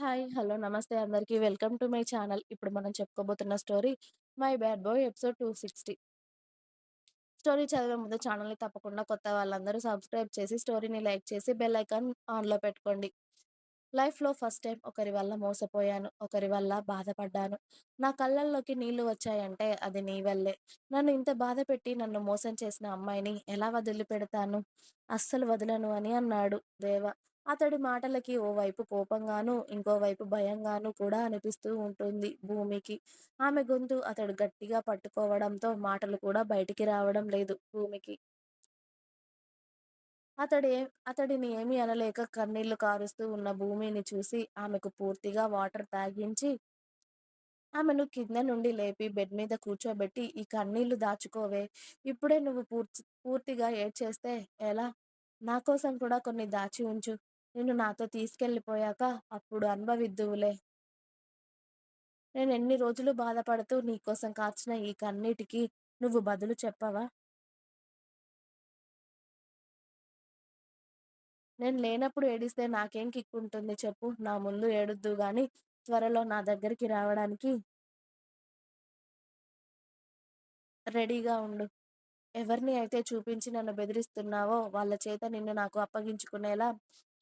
Hi. Hello. నమస్తే అందరికి. Welcome to my channel. ఇప్పుడు మనం చెప్పుకోబోతున్న story 'my bad boy' episode 260. Story చదివే ముందు ఛానల్‌ని తప్పకుండా కొత్త వాళ్ళందరూ సబ్స్క్రైబ్ చేసి, స్టోరీని లైక్ చేసి, బెల్ ఐకాన్ ఆన్‌లో పెట్టుకోండి. లైఫ్‌లో ఫస్ట్ టైం ఒకరి వల్ల మోసపోయాను. ఒకరి వల్ల బాధపడ్డాను. నా కళ్ళల్లోకి నీళ్ళు వచ్చాయంటే అది నీ వల్లే. నన్ను ఇంత బాధపెట్టి నన్ను మోసం చేసిన అమ్మాయిని ఎలా వదిలిపెడతాను? అస్సలు వదలను అని అన్నాడు దేవ. అతడి మాటలకి ఓవైపు కోపంగాను ఇంకోవైపు భయంగానూ కూడా అనిపిస్తూ ఉంటుంది భూమికి. ఆమె గొంతు అతడు గట్టిగా పట్టుకోవడంతో మాటలు కూడా బయటికి రావడం లేదు భూమికి. అతడే అతడిని ఏమీ అనలేక కన్నీళ్ళు కారుస్తూ ఉన్న భూమిని చూసి ఆమెకు పూర్తిగా వాటర్ తాగించి, ఆమెను కింద నుండి లేపి బెడ్ మీద కూర్చోబెట్టి ఈ కన్నీళ్ళు దాచుకోవే. ఇప్పుడే నువ్వు పూర్తి పూర్తిగా ఏడ్చేస్తే ఎలా? నా కోసం కూడా కొన్ని దాచి ఉంచు. నిన్ను నాతో తీసుకెళ్ళిపోయాక అప్పుడు అనుభవిద్దువులే. ఎన్ని రోజులు బాధపడుతూ నీకోసం కాచిన ఈ కన్నీటికి నువ్వు బదులు చెప్పవా? నేను లేనప్పుడు ఏడిస్తే నాకేం కిక్కుంటుంది చెప్పు. నా ముందు ఏడుద్దు గాని త్వరలో నా దగ్గరికి రావడానికి రెడీగా ఉండు. ఎవరిని అయితే చూపించి నన్ను బెదిరిస్తున్నావో వాళ్ళ చేత నిన్ను నాకు అప్పగించుకునేలా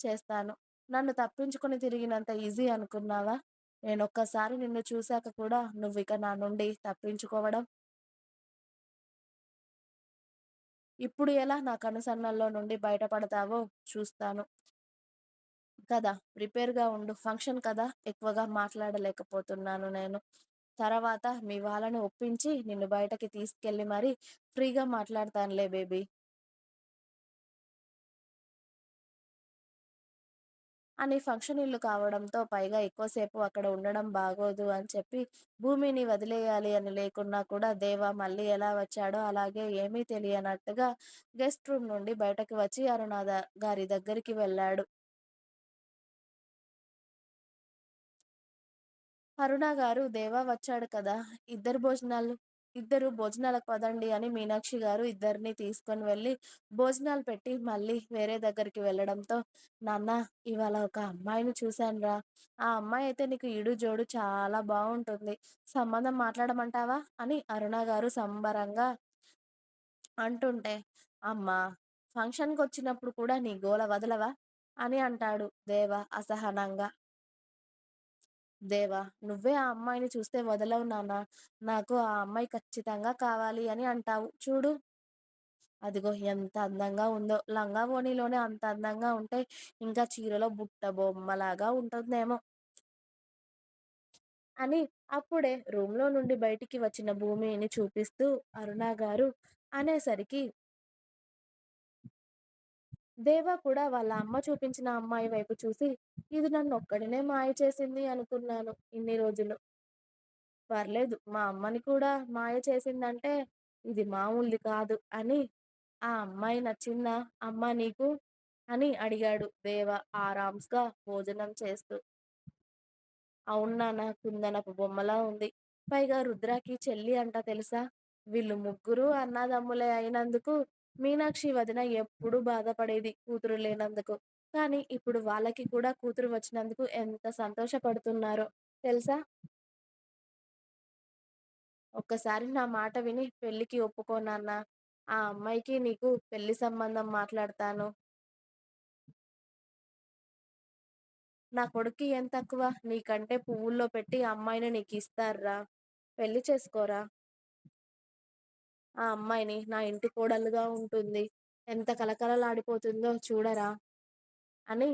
చేస్తాను. నన్ను తప్పించుకుని తిరిగినంత ఈజీ అనుకున్నావా? నేనొక్కసారి నిన్ను చూశాక కూడా నువ్విక నా నుండి తప్పించుకోవడం? ఇప్పుడు ఎలా నా కనుసన్నల్లో నుండి బయటపడతావో చూస్తాను. కదా! ప్రిపేర్‌గా ఉండు. ఫంక్షన్ కదా! ఎక్కువగా మాట్లాడలేకపోతున్నాను నేను. తర్వాత మీ వాళ్ళని ఒప్పించి నిన్ను బయటకి తీసుకెళ్ళి మరీ ఫ్రీగా మాట్లాడతానులే బేబీ. అని ఫంక్షన్ ఇల్లు కావడంతో పైగా ఎక్కువసేపు అక్కడ ఉండడం బాగోదు అని చెప్పి భూమిని వదిలేయాలి అని లేకున్నా కూడా దేవ మళ్ళీ ఎలా వచ్చాడో అలాగే ఏమీ తెలియనట్టుగా గెస్ట్ రూమ్ నుండి బయటకు వచ్చి అరుణ గారి దగ్గరికి వెళ్ళాడు. అరుణ గారు దేవా వచ్చాడు కదా! ఇద్దరు భోజనాలు ఇద్దరు భోజనాలకు పదండి అని మీనాక్షి గారు ఇద్దరిని తీసుకొని వెళ్ళి భోజనాలు పెట్టి మళ్ళీ వేరే దగ్గరికి వెళ్ళడంతో నాన్నా ఇవాళ ఒక అమ్మాయిని చూశానురా. ఆ అమ్మాయి అయితే నీకు ఈడు జోడు చాలా బాగుంటుంది సంబంధం మాట్లాడమంటావా? అని అరుణ గారు సంబరంగా అంటుంటే అమ్మా! ఫంక్షన్‌కొచ్చినప్పుడు కూడా నీ గోల వదలవా? అని అంటాడు దేవ అసహనంగా. దేవా నువ్వే ఆ అమ్మాయిని చూస్తే వదలవు నాన్నా. నాకు ఆ అమ్మాయి ఖచ్చితంగా కావాలి అని అంటావు. చూడు. అదిగో ఎంత అందంగా ఉందో. లంగా ఓణిలోనే అంత అందంగా ఉంటే ఇంకా చీరలో బుట్ట బొమ్మలాగా ఉంటుందేమో! అని అప్పుడే రూమ్‌లో నుండి బయటికి వచ్చిన భూమిని చూపిస్తూ అరుణ గారు అనేసరికి దేవ కూడా వాళ్ళ అమ్మ చూపించిన అమ్మాయి వైపు చూసి ఇది నన్ను ఒక్కడినే మాయ చేసింది అనుకున్నాను ఇన్ని రోజులు. పర్లేదు మా అమ్మని కూడా మాయ చేసిందంటే ఇది మామూలుది కాదు అని ఆ అమ్మాయి నచ్చిందా అమ్మ నీకు? అని అడిగాడు దేవ ఆరామ్స్గా భోజనం చేస్తూ. అవును నాన్న కుందనపు బొమ్మలా ఉంది. పైగా రుద్రకి చెల్లి అంట తెలుసా? వీళ్ళు ముగ్గురు అన్నాదమ్ములే అయినందుకు మీనాక్షి వదిన ఎప్పుడు బాధపడేది కూతురు లేనందుకు. కానీ ఇప్పుడు వాళ్ళకి కూడా కూతురు వచ్చినందుకు ఎంత సంతోషపడుతున్నారో తెలుసా? ఒక్కసారి నా మాట విని పెళ్ళికి ఒప్పుకోనన్నా ఆ అమ్మాయికి నీకు పెళ్ళి సంబంధం మాట్లాడతాను. నా కొడుక్కి ఏం తక్కువ? నీకంటే పువ్వుల్లో పెట్టి అమ్మాయిని నీకు ఇస్తారా పెళ్ళి చేసుకోరా. ఆ అమ్మాయిని నా ఇంటి కోడలుగా ఉంటుంది. ఎంత కలకలలాడిపోతుందో చూడరా? అని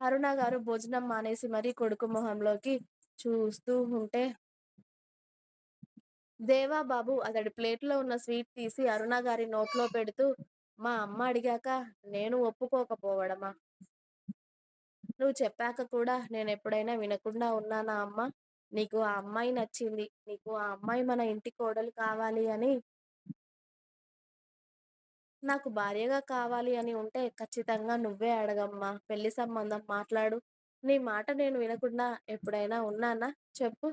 అరుణ గారు భోజనం మానేసి మరీ కొడుకు మొహంలోకి చూస్తూ ఉంటే దేవాబాబు అతడి ప్లేట్‌లో ఉన్న స్వీట్ తీసి అరుణ గారి నోట్లో పెడుతూ మా అమ్మ అడిగాక నేను ఒప్పుకోకపోవడమా? నువ్వు చెప్పాక కూడా నేను ఎప్పుడైనా వినకుండా ఉన్నానా అమ్మ నీకు ఆ అమ్మాయి నచ్చింది. నీకు ఆ అమ్మాయి మన ఇంటి కోడలు కావాలి అని నాకు భార్యగా కావాలి అని ఉంటే ఖచ్చితంగా నువ్వే అడగమ్మా పెళ్ళి సంబంధం మాట్లాడు. నీ మాట నేను వినకుండా ఎప్పుడైనా ఉన్నానా చెప్పు?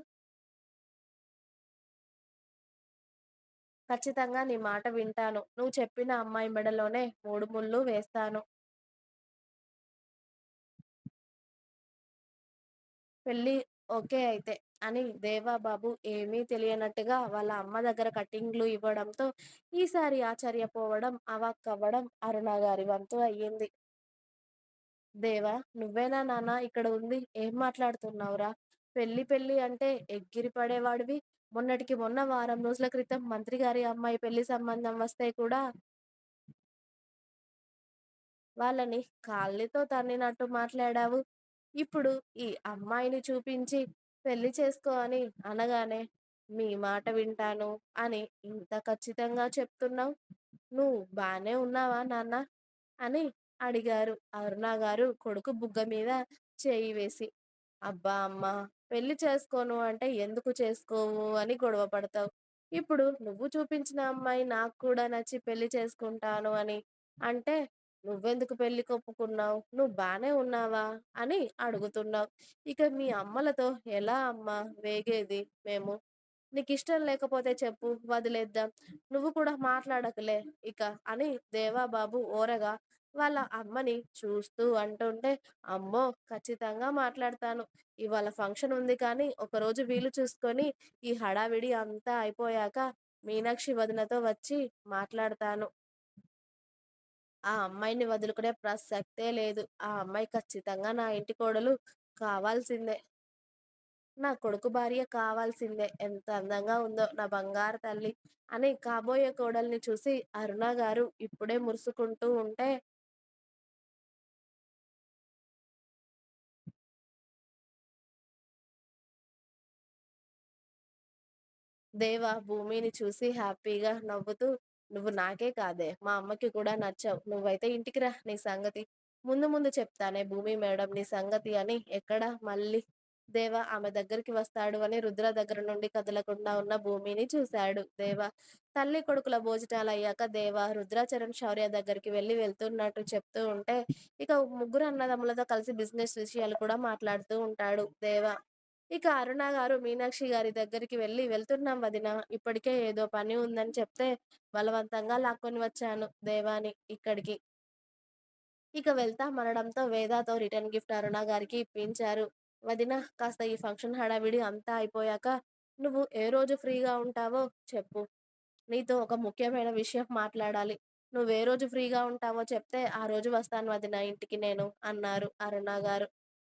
ఖచ్చితంగా నీ మాట వింటాను. నువ్వు చెప్పిన అమ్మాయి మెడలోనే మూడు ముళ్ళు వేస్తాను. పెళ్ళి ఓకే అయితే. అని దేవాబాబు ఏమీ తెలియనట్టుగా వాళ్ళ అమ్మ దగ్గర కటింగ్లు ఇవ్వడంతో ఈసారి ఆశ్చర్యపోవడం అవాక్కవ్వడం అరుణ గారి వంతు అయ్యింది. దేవా నువ్వేనా నాన్న ఇక్కడ ఉంది? ఏం మాట్లాడుతున్నావురా? పెళ్ళి పెళ్ళి అంటే ఎగ్గిరి పడేవాడివి. మొన్నటికి మొన్న వారం రోజుల క్రితం మంత్రి గారి అమ్మాయి పెళ్ళి సంబంధం వస్తే కూడా వాళ్ళని కాళ్ళతో తన్నినట్టు మాట్లాడావు. ఇప్పుడు ఈ అమ్మాయిని చూపించి పెళ్ళి చేసుకో అని అనగానే మీ మాట వింటాను అని ఇంత ఖచ్చితంగా చెప్తున్నావు? నువ్వు బానే ఉన్నావా నాన్న అని అడిగారు అరుణ గారు కొడుకు బుగ్గ మీద చేయి వేసి. అబ్బా అమ్మ పెళ్ళి చేసుకోను అంటే ఎందుకు చేసుకోవు అని గొడవ పడతావు. ఇప్పుడు నువ్వు చూపించిన అమ్మాయి నాకు కూడా నచ్చి పెళ్ళి చేసుకుంటాను అని అంటే నువ్వెందుకు పెళ్ళి కొప్పుకున్నావు? నువ్వు బానే ఉన్నావా? అని అడుగుతున్నావు. ఇక మీ అమ్మలతో ఎలా అమ్మ? వేగేది మేము. నీకు ఇష్టం లేకపోతే చెప్పు వదిలేద్దాం. నువ్వు కూడా మాట్లాడకులే ఇక అని దేవాబాబు ఓరగా వాళ్ళ అమ్మని చూస్తూ అంటుంటే అమ్మో ఖచ్చితంగా మాట్లాడతాను. ఇవాళ ఫంక్షన్ ఉంది కానీ ఒకరోజు వీలు చూసుకొని ఈ హడావిడి అంతా అయిపోయాక మీనాక్షి వదినతో వచ్చి మాట్లాడతాను. ఆ అమ్మాయిని వదులుకునే ప్రసక్తే లేదు. ఆ అమ్మాయి ఖచ్చితంగా నా ఇంటి కోడలు కావాల్సిందే. నా కొడుకు భార్య కావాల్సిందే. ఎంత అందంగా ఉందో నా బంగారు తల్లి అని కాబోయే కోడల్ని చూసి అరుణ గారు ఇప్పుడే మురుసుకుంటూ ఉంటే దేవ భూమిని చూసి హ్యాపీగా నవ్వుతూ నువ్వు నాకే కాదే. మా అమ్మకి కూడా నచ్చావు. నువ్వైతే ఇంటికి రా నీ సంగతి. ముందు ముందు చెప్తానే భూమి మేడం నీ సంగతి అని ఎక్కడ మళ్ళీ దేవ ఆమె దగ్గరికి వస్తాడు అని రుద్ర దగ్గర నుండి కదలకుండా ఉన్న భూమిని చూశాడు. దేవ తల్లి కొడుకుల భోజనాలు అయ్యాక దేవ రుద్రాచరణ్ శౌర్య దగ్గరికి వెళ్ళి వెళ్తున్నట్టు చెప్తూ ఉంటే ఇక ముగ్గురు అన్నదమ్ములతో కలిసి బిజినెస్ విషయాలు కూడా మాట్లాడుతూ ఉంటాడు. దేవ ఇక అరుణ గారు మీనాక్షి గారి దగ్గరికి వెళ్ళి వెళ్తున్నాం వదిన. ఇప్పటికే ఏదో పని ఉందని చెప్తే బలవంతంగా లాక్కొని వచ్చాను దేవాని ఇక్కడికి. ఇక వెళ్తామనడంతో వేదాతో రిటర్న్ గిఫ్ట్ అరుణ గారికి ఇప్పించారు. వదిన కాస్త ఈ ఫంక్షన్ హడావిడి అంతా అయిపోయాక నువ్వు ఏ రోజు ఫ్రీగా ఉంటావో చెప్పు. నీతో ఒక ముఖ్యమైన విషయం మాట్లాడాలి. నువ్వు ఏ రోజు ఫ్రీగా ఉంటావో చెప్తే ఆ రోజు వస్తాను వదిన ఇంటికి నేను అన్నారు అరుణ గారు.